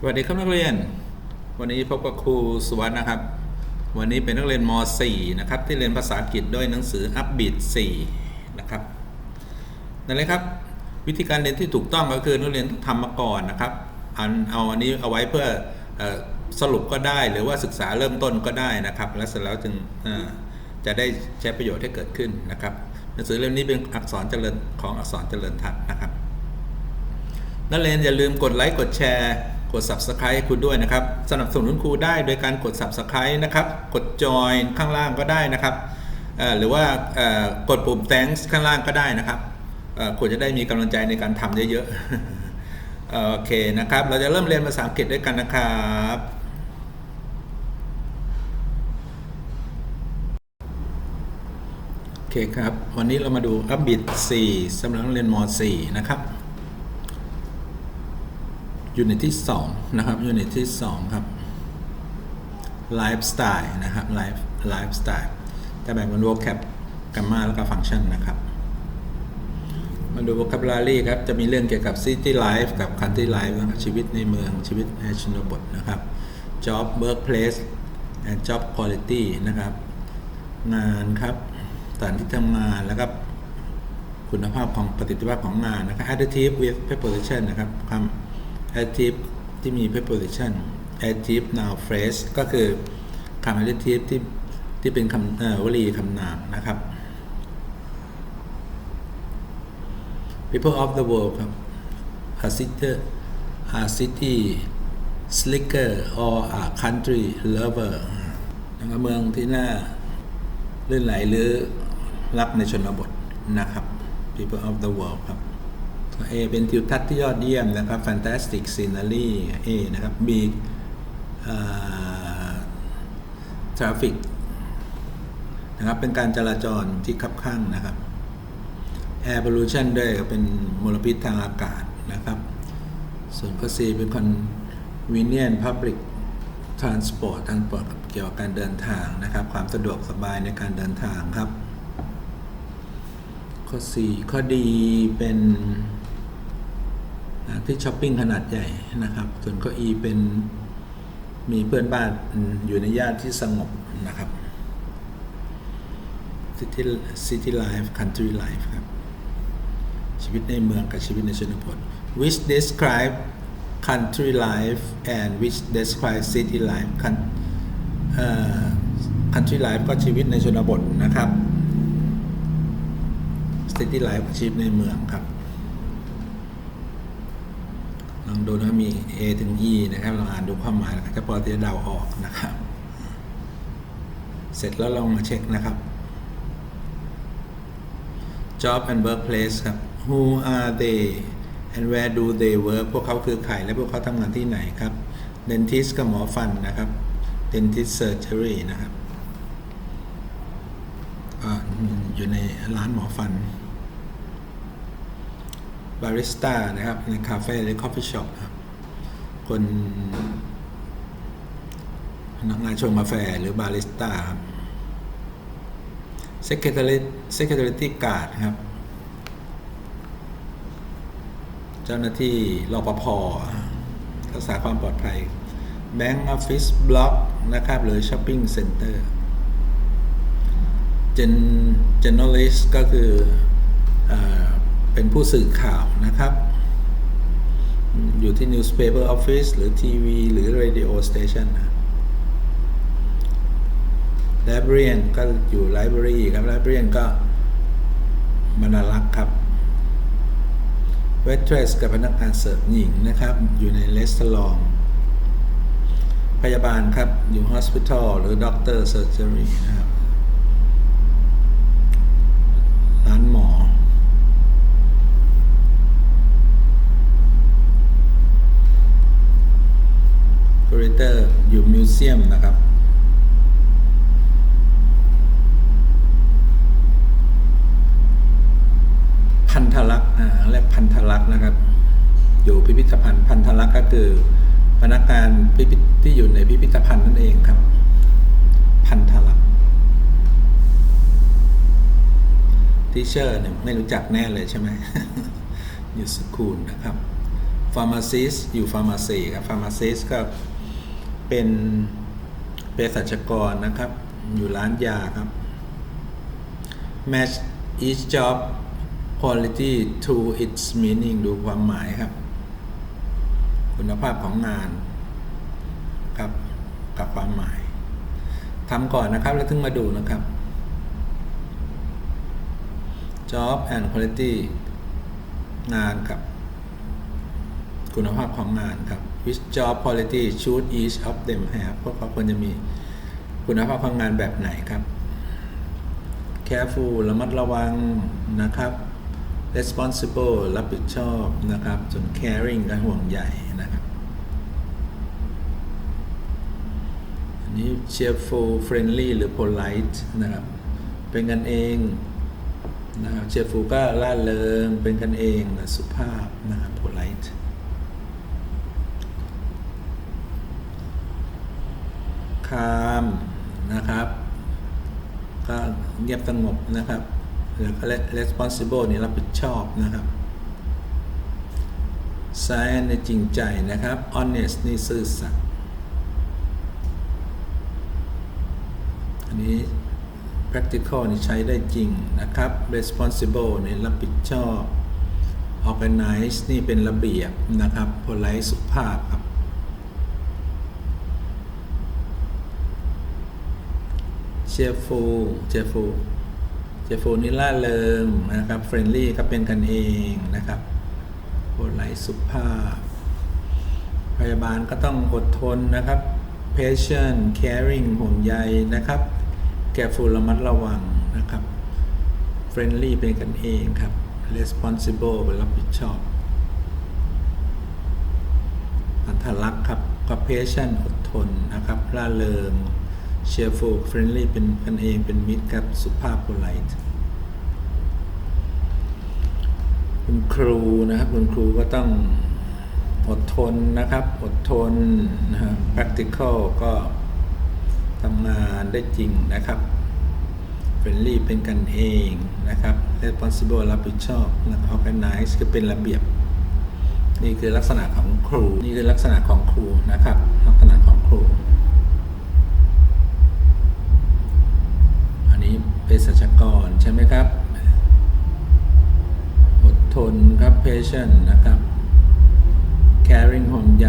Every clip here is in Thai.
สวัสดีครับนักเรียน วันนี้พบกับครูสุวัสด์นะครับ วันนี้เป็นนักเรียนม .4 นะครับที่เรียนภาษาอังกฤษด้วยหนังสือ Upbeat 4นะครับนั่นเลยครับ วิธีการเรียนที่ถูกต้องก็คือนักเรียนต้องทำมาก่อนนะครับอันเอาอันนี้เอาไว้เพื่ออสรุปก็ได้หรือว่าศึกษาเริ่มต้นก็ได้นะครับ แล้วเสร็จแล้วจึงจะได้ใช้ประโยชน์ให้เกิดขึ้นนะครับหนังสือเล่มนี้เป็นอักษรเจริญของอักษรเจริญทัศนะครับนักเรียนอย่าลืมกดไลค์กดแชร์ กด Subscribe คุณด้วยนะครับ สนับสนุนครูได้โดยการกด Subscribe นะครับ กด Join ข้างล่างก็ได้นะครับ หรือว่ากดปุ่ม Thanks ข้างล่างก็ได้นะครับคุณจะได้มีกำลังใจในการทำเยอะๆ โอเคนะครับ เราจะเริ่มเรียนภาษาอังกฤษด้วยกันนะครับโอเคครับ วันนี้เรามาดูอัพบิด4สำหรับนักเรียนม .4 นะครับ ยูนิตที่ 2 นะครับยูนิตที่ 2 ครับไลฟ์สไตล์นะครับไลฟ์ไลฟ์สไตล์จะแบ่งเป็น vocab grammar แล้วก็ function นะครับมาดู vocabulary ครับ จะมีเรื่องเกี่ยวกับ city life กับ country life นะครับชีวิตในเมืองชีวิตในชนบทนะครับ job workplace and job quality นะครับ งานครับสถานที่ทำงานแล้วก็คุณภาพของประสิทธิภาพของงานนะครับ adjective with preposition นะครับคำ adjective ที่มี preposition adjective noun phrase ก็คือคำ adjective ที่ที่เป็นคำวลีคำนามนะครับ people of the world ครับ a city a city slicker or a country lover นะครับเมืองที่น่าลื่นไหลหรือรักในชนบทนะครับ people of the world ครับ A เป็นทิวทัศน์ที่ยอดเยี่ยมนะครับ fantastic scenery A นะครับ B traffic นะครับเป็นการจราจรที่คับข้างนะครับ air pollution ด้วยเป็นมลพิษทางอากาศนะครับ ส่วนข้อ C เป็น convenient public transport ทางปลอดเกี่ยวกับการเดินทางนะครับ ความสะดวกสบายในการเดินทางครับ ข้อ 4 ข้อดีเป็น ที่ช้อปปิ้งขนาดใหญ่นะครับ ส่วนข้อ E เป็นมีเพื่อนบ้านอยู่ในย่านที่สงบนะครับ City City Life Country Life ครับ ชีวิตในเมืองกับชีวิตในชนบท which describe country life and which describe city life country life ก็ชีวิตในชนบทนะครับ city life ชีวิตในเมืองครับ ลองดูนะมี A ถึง E นะครับลองอ่านดูความหมายแล้วก็จะพอจะเดาออกนะครับ เสร็จแล้วลองมาเช็คนะครับ job and workplace ครับ who are they and where do they work พวกเขาคือใครและพวกเขาทำงานที่ไหนครับ dentist กับหมอฟันนะครับ dentist surgery นะครับก็อยู่ในร้านหมอฟัน บาริสต้านะครับในคาเฟ่หรือคอฟฟี่ช็อปครับคนพนักงานชงกาแฟหรือบาริสต้าครับ Secretary Security Guard ครับ เจ้าหน้าที่รปภรักษาความปลอดภัย Bank Office Block นะครับ หรือ Shopping Center Gen Journalist ก็คืออ เป็นผู้สื่อข่าวนะครับ อยู่ที่ newspaper office หรือทีวีหรือ radio station นะ librarian ก็อยู่ library ครับ librarian ก็บรรลักษ์ครับ waitress กับพนักงานเสิร์ฟหญิงนะครับ อยู่ใน r e s t a u r a n พยาบาลครับ อยู่ hospital หรือ doctor surgery นะครับ ร้านหมอ อยู่ museum นะครับพันธลักษณ์อ่าเรียกพันธลักษณ์นะครับ อยู่พิพิธภัณฑ์พันธลักษณ์ก็คือพนักงานพิพิธที่อยู่ในพิพิธภัณฑ์นั่นเองครับ พันธลักษณ์ทีเชอร์เนี่ยไม่รู้จักแน่เลยใช่ไหมอยู่สกูลนะครับ pharmacist อยู่ pharmacy ครับ pharmacist ก็ เป็นเภสัชกรนะครับ อยู่ร้านยาครับ match each job quality to its meaning ดูความหมายครับ คุณภาพของงานครับกับความหมายทำก่อนนะครับแล้วถึงมาดูนะครับ job and quality งานกับ คุณภาพของงานครับ which job quality should each of them have พวกเขาควรจะมีคุณภาพของงานแบบไหนครับ careful ระมัดระวังนะครับ responsible รับผิดชอบนะครับส่วน caring ก็ห่วงใยนะครับ อันนี้ cheerful friendly หรือ polite นะครับ เป็นกันเองนะครับ cheerful ก็ล่าเริง เป็นกันเองนะสุภาพนะครับ polite calm นะครับก็เงียบสงบนะครับแล้วก็ responsible นี่รับผิดชอบนะครับ science นี่จริงใจนะครับ honest นี่ซื่อสัตย์อันนี้ practical นี่ใช้ได้จริงนะครับ responsible นี่รับผิดชอบ organize นี่เป็นระเบียบนะครับ polite สุภาพครับ cheerful cheerful cheerful นี่ล่าเริงนะครับ friendly ก็เป็นกันเองนะครับ polite สุภาพ พยาบาลก็ต้องอดทนนะครับ patient caring ห่วงใยนะครับ careful ระมัดระวังนะครับ friendly เป็นกันเองครับ responsible รับผิดชอบอันทลักษ์ครับก็ patient อดทนนะครับล่าเริง cheerful friendly เป็นกันเองเป็นมิตรครับสุภาพ polite คุณครูนะครับคุณครูก็ต้องอดทนนะครับ อดทนนะฮะ practical ก็ทำงานได้จริงนะครับ friendly เป็นกันเองนะครับ responsible รับผิดชอบนะ organize ก็เป็นระเบียบ นี่คือลักษณะของครู นี่คือลักษณะของครูนะครับ ลักษณะของครู อันนี้ เภสัชกรใช่ไหมครับ อดทนครับ patient นะครับ caring ห่วงใย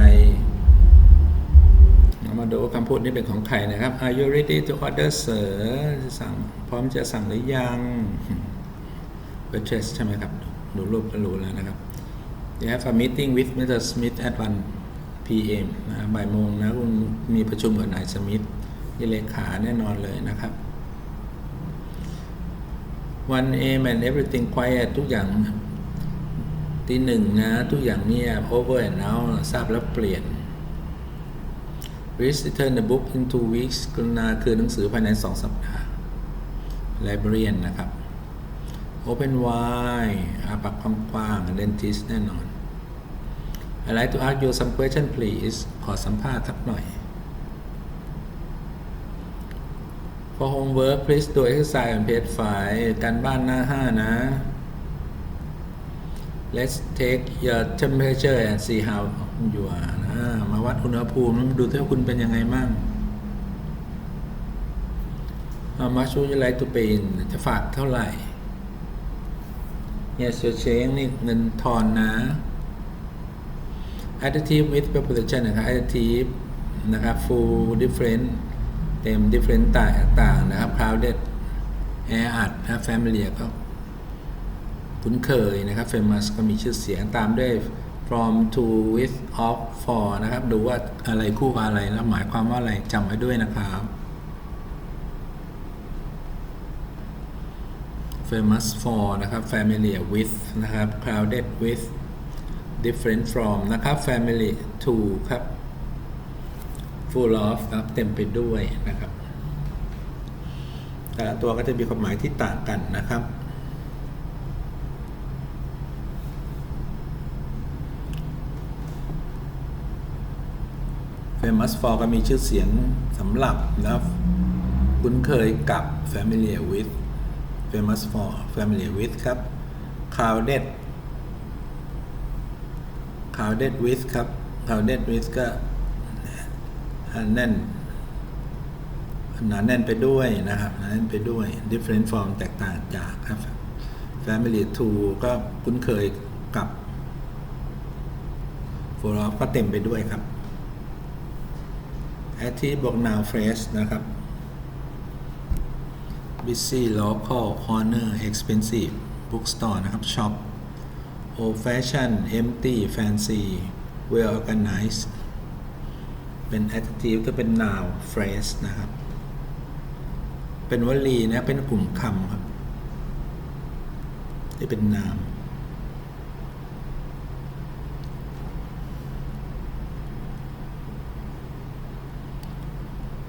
เรามาดูคำพูดนี้เป็นของใครนะครับ Are you ready to order sir สั่งพร้อมจะสั่งหรือยัง waitress ใช่ไหมครับ ดูรูปก็รู้แล้วนะครับ You have a meeting with Mr. Smith at 1 p.m. นะบ่ายโมงนะคุณมีประชุมกับนายสมิธยี่เลขาแน่นอนเลยนะครับ one a.m. and everything quiet ทุกอย่างตีหนึ่งนะ ทุกอย่างเงียบ over and out ทราบแล้วเปลี่ยน please return the book in two weeks กรุณาคืนหนังสือภายในสองสัปดาห์ librarian นะครับ open wide อาปากกว้างๆ dentist แน่นอน I'd like to ask you some question please ขอสัมภาษณ์สักหน่อย for homework please do exercise on page 5การบ้านหน้า 5 นะ let's take your temperature and see how you are นะมาวัดอุณหภูมิดูที่ว่าคุณเป็นยังไงมั่ง how much would you like to pay in จะฝากเท่าไหร่ yes your change นี่เงินทอนนะ additive with preposition นะครับ additive นะครับ full different เต็ม different ต่างๆนะครับ crowded แออัดนะ familiar ก็คุ้นเคยนะครับ famous ก็มีชื่อเสียงตามด้วย from to with of for นะครับ ดูว่าอะไรคู่กับอะไร แล้วหมายความว่าอะไรจำไว้ด้วยนะครับ famous for นะครับ familiar with นะครับ crowded with different from นะครับ family to ครับ full of ครับเต็มไปด้วยนะครับ แต่ละตัวก็จะมีความหมายที่ต่างกันนะครับ famous for ก็มีชื่อเสียงสำหรับนะคุ้นเคยกับ familiar with famous for familiar with ครับ crowded crowded with ครับ crowded with ก็ แน่นหนาแน่นไปด้วยนะครับหนาแน่นไปด้วย different form แตกต่างจากครับ family to ก็คุ้นเคยกับ full of ก็เต็มไปด้วยครับ active บวก now fresh นะครับ busy local corner expensive bookstore นะครับ shop old fashion empty fancy well organized เป็น adjective ก็เป็น noun phrase นะครับ เป็นวลีนะ เป็นกลุ่มคำครับที่เป็น noun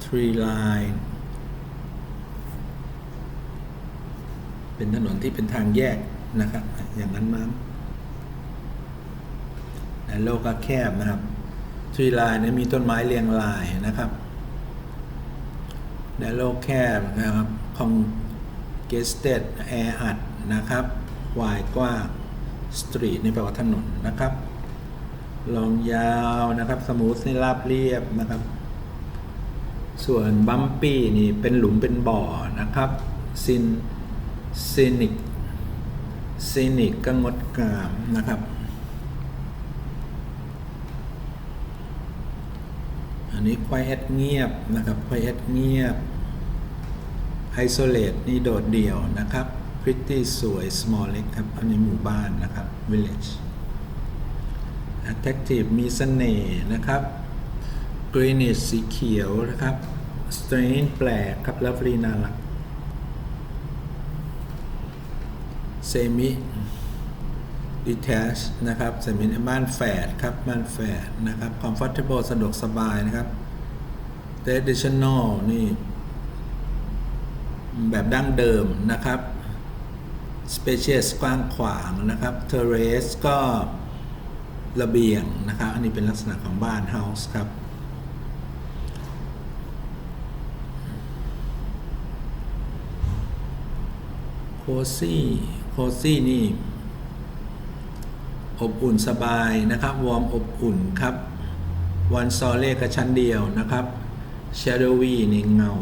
tree line เป็นถนนที่เป็นทางแยกนะครับ อย่างนั้นมั้งโลกก็แคบนะครับ ทรีไลน์เนี่ยมีต้นไม้เรียงรายนะครับในโลกแคบนะครับ congested แออัดนะครับวายกว้าง street นี่แปลว่าถนนนะครับ ลองยาวนะครับ สมูทนี่ราบเรียบนะครับ ส่วนบัมปี้นี่เป็นหลุมเป็นบ่อนะครับซินซินิกซินิกก็งดงามนะครับ อันนี้ quiet เงียบนะครับ quiet เงียบ isolate นี่โดดเดี่ยวนะครับ pretty สวย small เล็กครับ อันนี้หมู่บ้านนะครับ village attractive มีเสน่ห์นะครับ greenish สีเขียวนะครับ strange แปลกครับ lovely น่ารัก semi detached นะครับ semi บ้านแฝดครับบ้านแฝดนะครับ comfortable สะดวกสบายนะครับ traditional นี่ แบบดั้งเดิมนะครับ spacious กว้างขวางนะครับ terrace ก็ระเบียงนะครับ อันนี้เป็นลักษณะของบ้าน house ครับโคซี่โคซี่นี่ อบอุ่นสบายนะครับ วอร์มอบอุ่นครับวันซอเล่กับชั้นเดียวนะครับ shadowy นี่เงา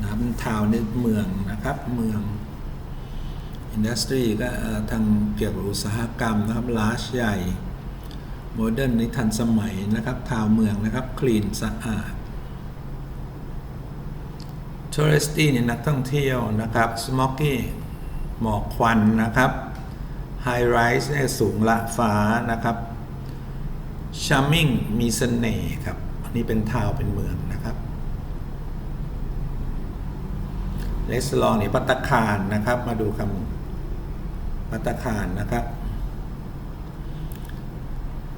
นะครับทาวนี่เมืองนะครับเมืองอินดัสทรีก็ทางเกี่ยวกับอุตสาหกรรมนะครับลาชใหญ่โมเดิร์นนี่ทันสมัยนะครับทาวเมืองนะครับคลีนสะอาดทัวริสตี้นี่นักท่องเที่ยวนะครับสโมกกี้หมอกควันนะครับ ไฮไรส์เนี่ยสูงละฟ้านะครับชาร์มิงมีเสน่ห์ครับ อันนี้เป็นทาวน์เป็นเมืองนะครับเลสลองนี่ปัตตาคารนะครับ มาดูคำปัตตาคารนะครับ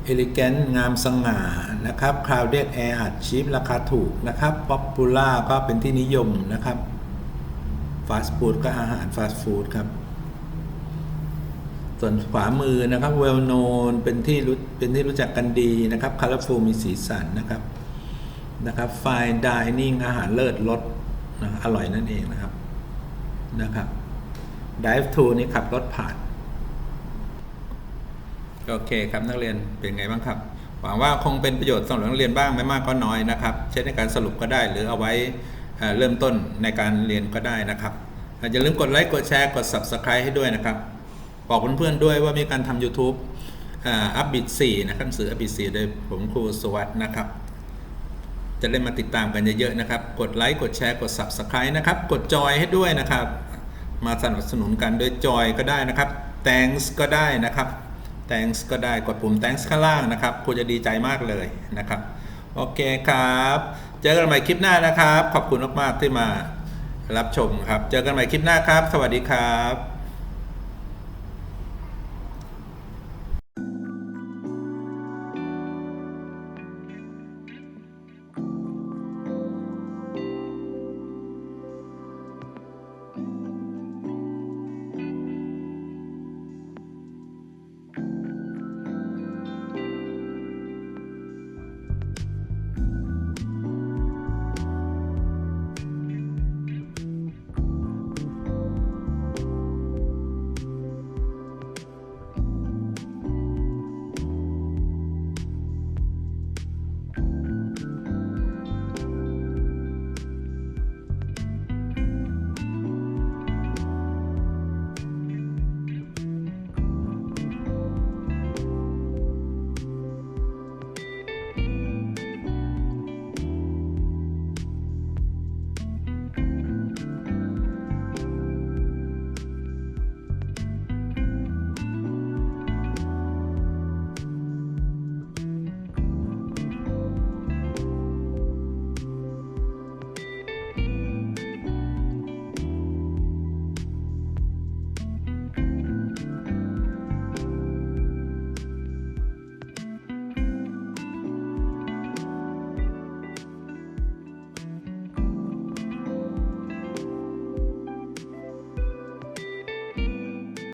เอลิแกนงามสง่านะครับคราวเด d แออัดชีพราคาถูกนะครับป๊อปปูล่าก็เป็นที่นิยมนะครับฟาสต์ฟู้ดก็อาหารฟาสต์ฟู้ดครับ ส่วนขวามือนะครับเวลโนนเป็นที่รู้เป็นที่รู้จักกันดีนะครับคาร์ฟูมีสีสันนะครับนะครับไฟดิเนิ่งอาหารเลิศรสนะอร่อยนั่นเองนะครับนะครับ Dive to นี่ขับรถผ่านโอเคครับนักเรียนเป็นไงบ้างครับหวังว่าคงเป็นประโยชน์สำหรับนักเรียนบ้างไม่มากก็น้อยนะครับใช้ในการสรุปก็ได้หรือเอาไว้เอ่อเริ่มต้นในการเรียนก็ได้นะครับอย่าลืมกดไลค์กดแชร์กด Subscribe ให้ด้วยนะครับ บอกเพื่อนๆด้วยว่ามีการทำ YouTube อัพบิท4นะครับหนังสืออัพบิท4โดยผมครูสวัสด์นะครับ จะได้มาติดตามกันเยอะๆนะครับ กดไลค์กดแชร์กด Subscribe นะครับ กดจอยให้ด้วยนะครับ มาสนับสนุนกันด้วยจอยก็ได้นะครับ thanks ก็ได้นะครับ thanks ก็ได้กดปุ่ม thanks ข้างล่างนะครับครูจะดีใจมากเลยนะครับโอเคครับ เจอกันใหม่คลิปหน้านะครับ ขอบคุณมากๆที่มารับชมครับ เจอกันใหม่คลิปหน้าครับ สวัสดีครับ